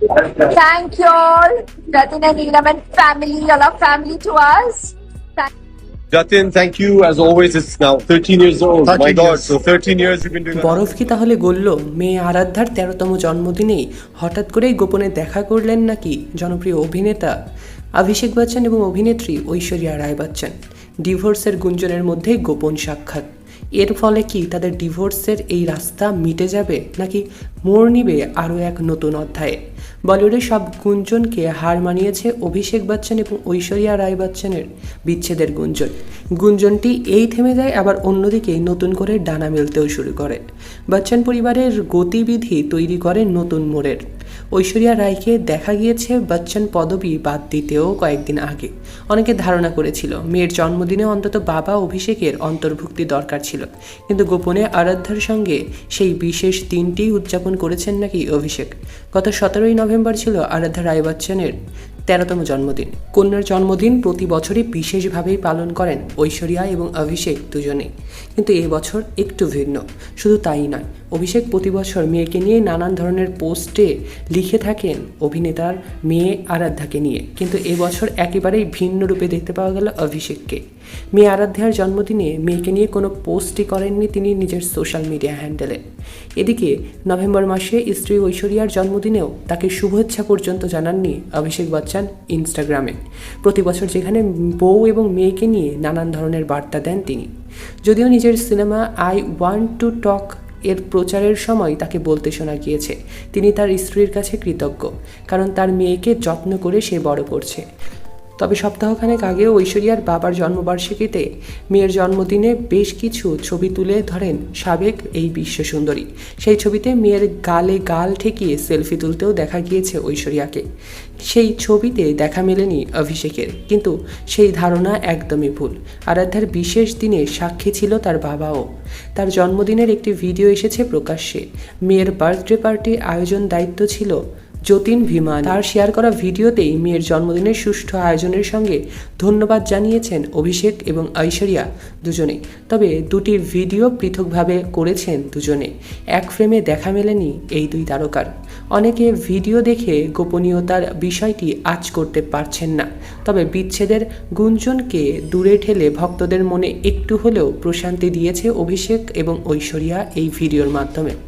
Thank you all, Jatin and Neelam and family, all our family to us. Jatin, thank you. As always, it's now 13 years old. 13 My 13 God, years. so 13 years you've been doing. বরফ কি তাহলে গলল মেয়ে আরাধ্যার তেরোতম জন্মদিনেই হঠাৎ করেই গোপনে দেখা করলেন নাকি জনপ্রিয় অভিনেতা অভিষেক বচ্চন এবং অভিনেত্রী ঐশ্বরিয়া রায় বচ্চন ডিভোর্সের গুঞ্জনের মধ্যে গোপন সাক্ষাৎ এর ফলে কি তাদের ডিভোর্সের এই রাস্তা মিটে যাবে নাকি মোড় নিবে আরও এক নতুন অধ্যায়ে? বলিউডের সব গুঞ্জনকে হার মানিয়েছে অভিষেক বচ্চন এবং ঐশ্বরিয়া রায় বচ্চনের বিচ্ছেদের গুঞ্জন। গুঞ্জনটি এই থেমে যায়, আবার অন্যদিকে নতুন করে ডানা মেলতেও শুরু করে। বচ্চন পরিবারের গতিবিধি তৈরি করে নতুন মোড়ের। ঐশ্বরিয়া রায়কে দেখা গিয়েছে বচ্চন পদবি বাদ দিতেও কয়েকদিন আগে। অনেকে ধারণা করেছিল, মেয়ের জন্মদিনে অন্তত বাবা অভিষেকের অন্তর্ভুক্তি দরকার ছিল। কিন্তু গোপনে আরাধ্যার সঙ্গে সেই বিশেষ দিনটি উদযাপন করেছেন নাকি অভিষেক? গত সতেরোই নভেম্বর ছিল আরাধ্যা রায় বচ্চনের তেরোতম জন্মদিন। কন্যার জন্মদিন প্রতি বছরই বিশেষভাবেই পালন করেন ঐশ্বরিয়া এবং অভিষেক দুজনেই কিন্তু এ বছর একটু ভিন্ন। শুধু তাই নয়, অভিষেক প্রতি বছর মেয়েকে নিয়ে নানান ধরনের পোস্টে লিখে থাকেন অভিনেতার মেয়ে আরাধ্যাকে নিয়ে। কিন্তু এবছর একেবারেই ভিন্ন রূপে দেখতে পাওয়া গেল অভিষেককে। মেয়ে আরাধ্যার জন্মদিনে মেয়েকে নিয়ে কোনো পোস্টই করেননি তিনি নিজের সোশ্যাল মিডিয়া হ্যান্ডেলে। এদিকে নভেম্বর মাসে স্ত্রী ঐশ্বরিয়ার জন্মদিনেও তাকে শুভেচ্ছা পর্যন্ত জানাননি অভিষেক বচ্চন। ইনস্টাগ্রামে। প্রতি বছর যেখানে বউ এবং মেয়েকে নিয়ে নানান ধরনের বার্তা দেন তিনি। যদিও নিজের cinema I want to talk এর প্রচারের সময় তাকে বলতে শোনা গিয়েছে, তিনি তার স্ত্রীর কাছে কৃতজ্ঞ, কারণ তার মেয়েকে যত্ন করে সে বড় করছে। তবে সপ্তাহখানেক আগেও ঐশ্বরিয়ার বাবার জন্মবার্ষিকীতে মেয়ের জন্মদিনে বেশ কিছু ছবি তুলে ধরেন সাবেক এই বিশ্ব সুন্দরী সেই ছবিতে মেয়ের গালে গাল ঠেকিয়ে সেলফি তুলতেও দেখা গিয়েছে ঐশ্বরিয়াকে। সেই ছবিতে দেখা মেলেনি অভিষেকের, কিন্তু সেই ধারণা একদমই ভুল। আরাধ্যার বিশেষ দিনে সাক্ষী ছিল তার বাবাও। তার জন্মদিনের একটি ভিডিও এসেছে প্রকাশ্যে। মেয়ের বার্থডে পার্টি আয়োজন দায়িত্ব ছিল যতীন ভীমান। তার শেয়ার করা ভিডিওতেই মেয়ের জন্মদিনের সুষ্ঠু আয়োজনের সঙ্গে ধন্যবাদ জানিয়েছেন অভিষেক এবং ঐশ্বরিয়া দুজনেই তবে দুটি ভিডিও পৃথকভাবে করেছেন দুজনে। এক ফ্রেমে দেখা মেলেনি এই দুই তারকার। অনেকে ভিডিও দেখে গোপনীয়তার বিষয়টি আজ করতে পারছেন না। তবে বিচ্ছেদের গুঞ্জনকে দূরে ঠেলে ভক্তদের মনে একটু হলেও প্রশান্তি দিয়েছে অভিষেক এবং ঐশ্বরিয়া এই ভিডিওর মাধ্যমে।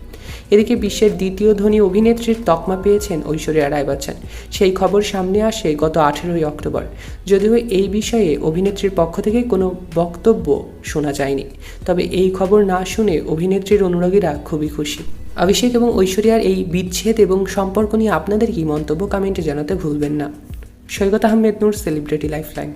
এদিকে বিশ্বের দ্বিতীয় ধনী অভিনেত্রীর তকমা পেয়েছেন ঐশ্বরিয়া রায় বচ্চন। সেই খবর সামনে আসে গত আঠেরোই অক্টোবর। যদিও এই বিষয়ে অভিনেত্রীর পক্ষ থেকে কোনো বক্তব্য শোনা যায়নি। তবে এই খবর না শুনে অভিনেত্রীর অনুরাগীরা খুবই খুশি। অভিষেক এবং ঐশ্বরিয়ার এই বিচ্ছেদ এবং সম্পর্ক নিয়ে আপনাদের কি মন্তব্য কমেন্টে জানাতে ভুলবেন না। Saikat Ahmed Noor, celebrity lifeline.